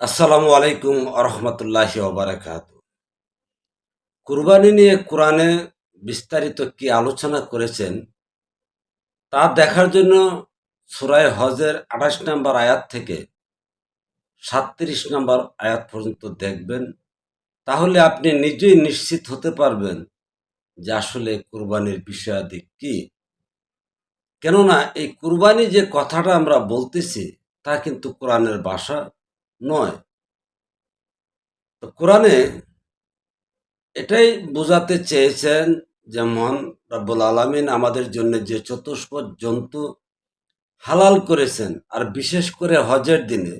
আসসালামু আলাইকুম আরহামতুল্লাহ ওবরাকাত কুরবানি নিয়ে কোরআনে বিস্তারিত কি আলোচনা করেছেন, তা দেখার জন্য সুরায় হজের আঠাশ নম্বর আয়াত থেকে সাতত্রিশ নম্বর আয়াত পর্যন্ত দেখবেন। তাহলে আপনি নিজেই নিশ্চিত হতে পারবেন যে আসলে কুরবানির বিষয়াদিক কি। কেননা এই কুরবানি যে কথাটা আমরা বলতেছি, তা কিন্তু কোরআনের ভাষা। নয়। তো কোরআনে এটাই বোঝাতে চেয়েছেন যেমন রব্বুল আলমিন আমাদের জন্য যে চতুষ্প জন্তু হালাল করেছেন, আর বিশেষ করে হজের দিনে।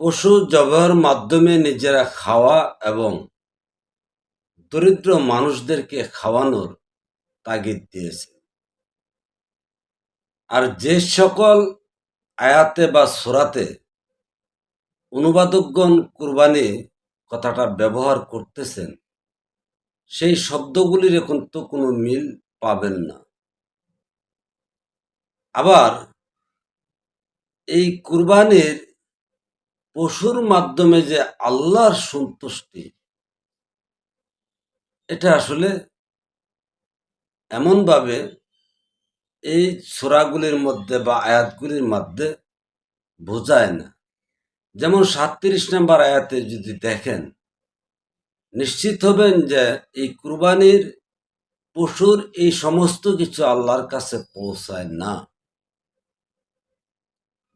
পশু জবের মাধ্যমে নিজেরা খাওয়া এবং দরিদ্র মানুষদেরকে খাওয়ানোর তাগিদ দিয়েছে। আর যে সকল আয়াতে বা সুরাতে অনুবাদকগণ কুরবানি কথাটা ব্যবহার করতেছেন, সেই শব্দগুলির এখন তো কোনো মিল পাবেন না। আবার এই কুরবানির পশুর মাধ্যমে যে আল্লাহর সন্তুষ্টি, এটা আসলে এমনভাবে এই সোরাগুলির মধ্যে বা আয়াতগুলির মধ্যে বোঝায় না। যেমন সাতত্রিশ নম্বর আয়াতে যদি দেখেন, নিশ্চিত হবেন যে এই কুরবানির পশুর এই সমস্ত কিছু আল্লাহর কাছে পৌঁছায় না।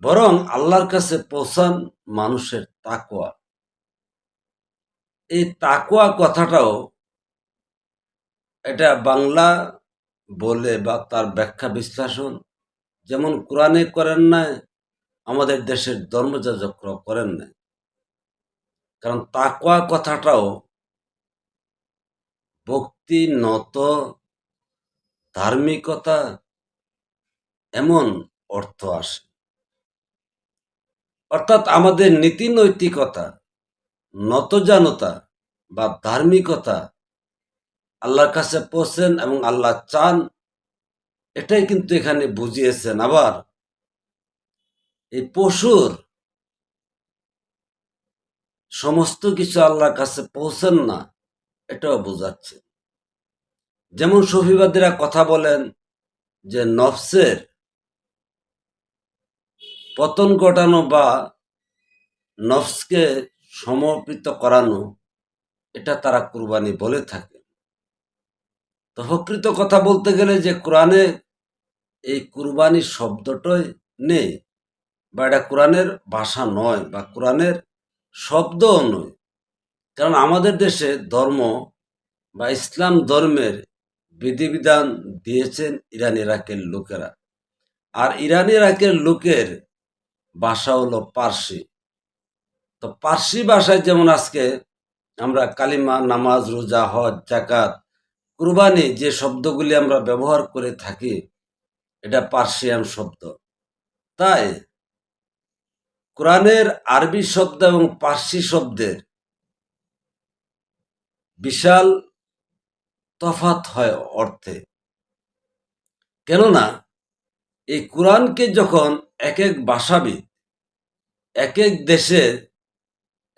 বরং আল্লাহর কাছে পৌঁছান মানুষের তাকোয়া এই তাকোয়া কথাটাও এটা বাংলা বলে বা তার ব্যাখ্যা বিশ্লেষণ যেমন কোরআনে করেন না আমাদের দেশের ধর্মযাজকরা করেন না কারণ তাকোয়া কথাটাও ভক্তি, নত, ধার্মিকতা এমন অর্থ আসে। অর্থাৎ আমাদের নীতি নৈতিকতা, নতজানতা বা ধার্মিকতা আল্লাহর কাছে পৌঁছেন এবং আল্লাহ চান, এটাই কিন্তু এখানে বুঝিয়েছেন। আবার এই পশুর সমস্ত কিছু আল্লাহর কাছে পৌঁছেন না, এটাও বোঝাচ্ছে। যেমন সফিবাদীরা কথা বলেন যে নফসের পতন ঘটানো বা নফসকে সমর্পিত করানো, এটা তারা কুরবানি বলে থাকে তো প্রকৃত কথা বলতে গেলে যে কোরআনে এই কুরবানি শব্দটাই নেই বা এটা কোরআনের ভাষা নয় বা কোরআনের শব্দও নয়। কারণ আমাদের দেশে ধর্ম বা ইসলাম ধর্মের বিধিবিধান দিয়েছেন ইরান ইরাকের লোকেরা। আর ইরান ইরাকের লোকের ভাষা হলো পার্সি। তো পার্সি ভাষায় যেমন আজকে আমরা কালিমা, নামাজ, রোজা, হজ জাকাত কুরবানি যে শব্দগুলি আমরা ব্যবহার করে থাকি, এটা পার্সিয়ান শব্দ। তাই কোরআনের আরবি শব্দ এবং পার্সি শব্দের বিশাল তফাত হয় অর্থে। কেননা, এই কোরআনকে যখন এক এক ভাষাবিদ, এক এক দেশের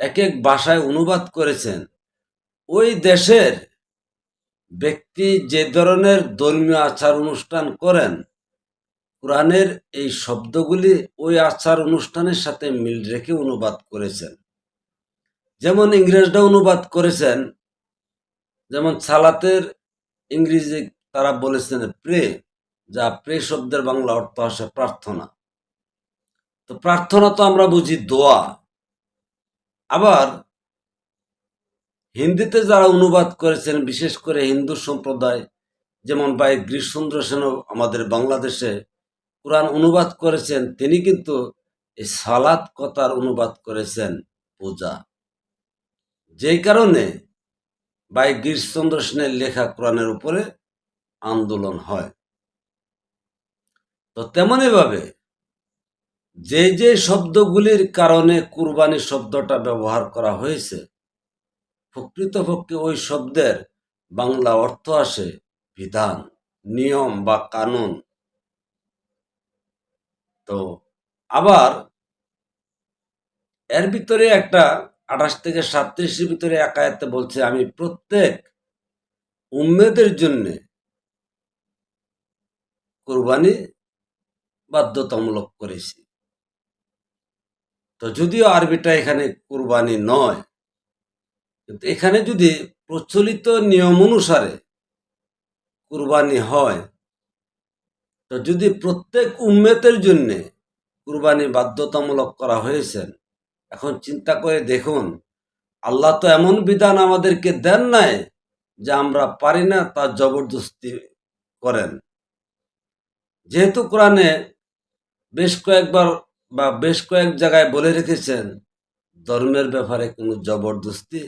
এক এক ভাষায় অনুবাদ করেছেন, ওই দেশের ব্যক্তি যে ধরনের ধর্মীয় আচার অনুষ্ঠান করেন কোরআনের এই শব্দগুলি ওই আচার অনুষ্ঠানের সাথে মিল রেখে অনুবাদ করেছেন। যেমন ইংরেজরা অনুবাদ করেছেন, যেমন সালাতের ইংরেজি তারা বলেছেন প্রে, যা প্রে শব্দের বাংলা অর্থ আসে প্রার্থনা। তো প্রার্থনা তো আমরা বুঝি দোয়া। আবার হিন্দিতে যারা অনুবাদ করেছেন, বিশেষ করে হিন্দু সম্প্রদায়, যেমন ভাই গ্রীষ্মচন্দ্র সেনও আমাদের বাংলাদেশে কোরআন অনুবাদ করেছেন, তিনি কিন্তু এই সালাত কথার অনুবাদ করেছেন পূজা। যেই কারণে ভাই গিরিশচন্দ্র সেনের লেখা কোরআনের উপরে আন্দোলন হয়। তো তেমনইভাবে যে যে শব্দগুলির কারণে কুরবানি শব্দটা ব্যবহার করা হয়েছে, প্রকৃতপক্ষে ওই শব্দের বাংলা অর্থ আসে বিধান, নিয়ম বা কানুন। তো আবার এর ভিতরে একটা আঠাশ থেকে সাতত্রিশের ভিতরে একায়াতে বলছে, আমি প্রত্যেক উম্মেদের জন্যে কোরবানি বাধ্যতামূলক করেছি। তো যদিও আরবিটা এখানে কোরবানি নয়, কিন্তু এখানে যদি প্রচলিত নিয়ম অনুসারে কুরবানি হয় তো যদি প্রত্যেক উম্মেতের জন্য কুরবানি বাধ্যতামূলক করা হয়েছে এখন চিন্তা করে দেখুন, আল্লাহ তো এমন বিধান আমাদেরকে দেন নাই যে আমরা পারি না তা জবরদস্তি করেন। যেহেতু কোরআনে বেশ কয়েকবার বা বেশ কয়েক জায়গায় বলে রেখেছেন, ধর্মের ব্যাপারে কোনো জবরদস্তি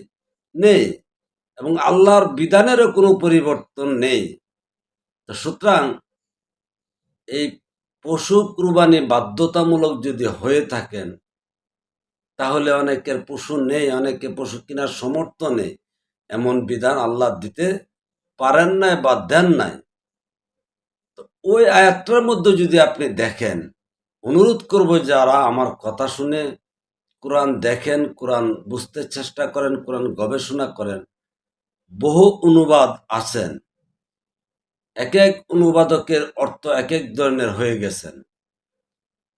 নেই এবং আল্লাহর বিধানেরও কোনো পরিবর্তন নেই। তো সুতরাং এই পশু কুরবানি বাধ্যতামূলক যদি হয়ে থাকেন, তাহলে অনেকের পশু নেই, অনেকে পশু কেনার সমর্থ নেই। এমন বিধান আল্লাহ দিতে পারেন নাই বা দেন নাই। তো ওই আয়াতটার মধ্যে যদি আপনি দেখেন, অনুরোধ করব যারা আমার কথা শুনে কোরআন দেখেন, কোরআন বুঝতে চেষ্টা করেন, কোরআন গবেষণা করেন, বহু অনুবাদ আছেন। এক এক অনুবাদকের অর্থ এক এক ধরনের হয়ে গেছেন।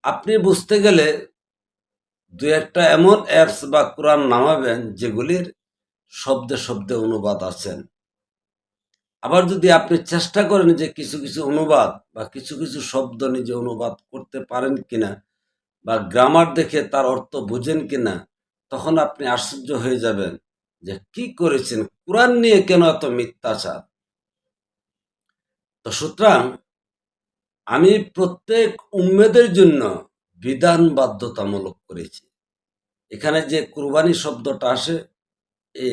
আপনি বুঝতে গেলে দু একটা এমন অ্যাপস বা কোরআন নামাবেন যেগুলির শব্দে শব্দে অনুবাদ আছেন। আবার যদি আপনি চেষ্টা করেন যে কিছু কিছু অনুবাদ বা কিছু কিছু শব্দ নিজে অনুবাদ করতে পারেন কিনা বা গ্রামার দেখে তার অর্থ বুঝেন কিনা, তখন আপনি আশ্চর্য হয়ে যাবেন যে কি করেছেন? কোরআন নিয়ে কেন এত মিথ্যাচার? তো সুতরাং আমি প্রত্যেক উম্মেদের জন্য বিধান বাধ্যতামূলক করেছি। এখানে যে কুরবানি শব্দটা আসে, এ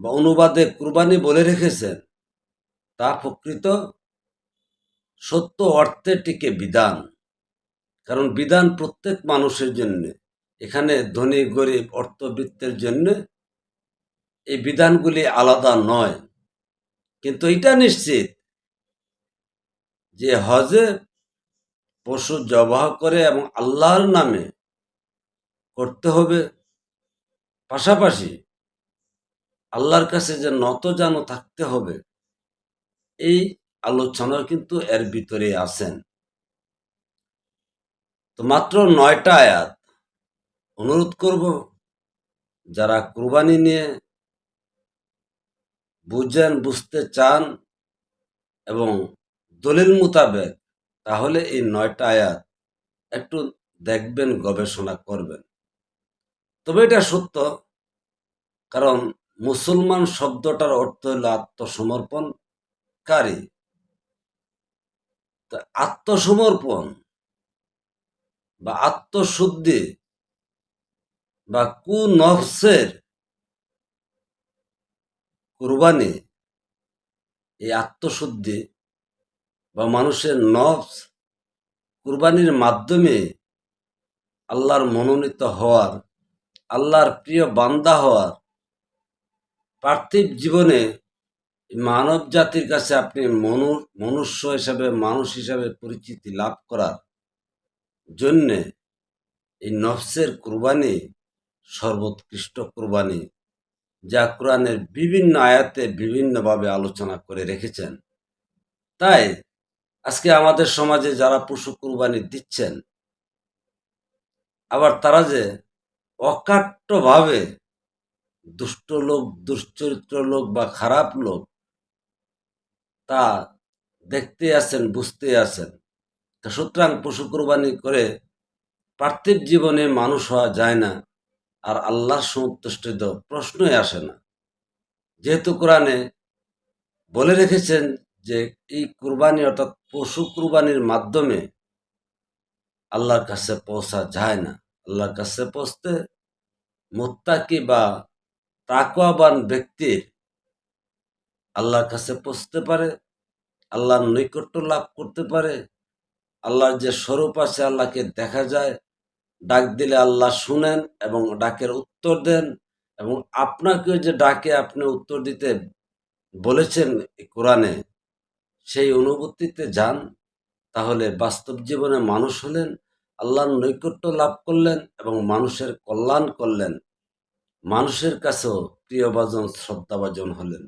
বা অনুবাদে কুরবানি বলে রেখেছেন, তা প্রকৃত সত্য অর্থে টিকে বিধান। কারণ বিধান প্রত্যেক মানুষের জন্য, এখানে ধনী, গরিব, অর্থবৃত্তের জন্য এই বিধানগুলি আলাদা নয়। কিন্তু এটা নিশ্চিত যে হজে পশু জবাহ করে এবং আল্লাহর নামে করতে হবে। পাশাপাশি আল্লাহর কাছে যে নত যেন থাকতে হবে, এই আলোচনা কিন্তু এর ভিতরে আছেন। তো মাত্র নয়টা আয়াত অনুরোধ করব, যারা কুরবানি নিয়ে বুঝেন, বুঝতে চান এবং দলিল মোতাবেক তাহলে এই নয়টা আয়াত একটু দেখবেন, গবেষণা করবেন। তবে এটা সত্য, কারণ মুসলমান শব্দটার অর্থ হল আত্মসমর্পণকারী। আত্মসমর্পণ বা আত্মশুদ্ধি বা কুনফসের কুরবানি, এই আত্মশুদ্ধি বা মানুষের নফস কুরবানির মাধ্যমে আল্লাহর মনোনীত হওয়ার, আল্লাহর প্রিয় বান্দা হওয়ার পার্থিব জীবনে মানব জাতির কাছে আপনি মনু, মনুষ্য হিসাবে, মানুষ হিসাবে পরিচিতি লাভ করার জন্যে এই নফসের কুরবানি, সর্বোৎকৃষ্ট কুরবানি, যা কোরআনের বিভিন্ন আয়াতে বিভিন্নভাবে আলোচনা করে রেখেছেন। তাই আজকে আমাদের সমাজে যারা পশু কুরবানি দিচ্ছেন, আবার তারা যে অকাট্যভাবে দুষ্ট লোক, দুশ্চরিত্র লোক বা খারাপ লোক, তা দেখতে আছেন, বুঝতে আছেন, তা সুতরাং পশু কুরবানি করে পার্থিব জীবনে মানুষ হওয়া যায় না আর আল্লাহ সন্তুষ্টিত প্রশ্নই আসে না। যেহেতু কোরআনে বলে রেখেছেন যে এই কুরবানি অর্থাৎ পশু কুরবানির মাধ্যমে আল্লাহর কাছে পৌঁছা যায় না। আল্লাহর কাছে পৌঁছতে মোত্তাকি বা তাকওয়াবান ব্যক্তির আল্লাহর কাছে পৌঁছতে পারে, আল্লাহর নৈকট্য লাভ করতে পারে, আল্লাহর যে স্বরূপ আছে আল্লাহকে দেখা যায়, ডাক দিলে আল্লাহ শুনেন এবং ডাকের উত্তর দেন এবং আপনাকে যে ডাকে আপনি উত্তর দিতে বলেছেন কোরআনে সেই অনুভূতিতে যান, তাহলে বাস্তব জীবনে মানুষ হলেন, আল্লাহর নৈকট্য লাভ করলেন এবং মানুষের কল্যাণ করলেন। মানুষের কাছেও প্রিয়ভাজন, শ্রদ্ধাভাজন হলেন।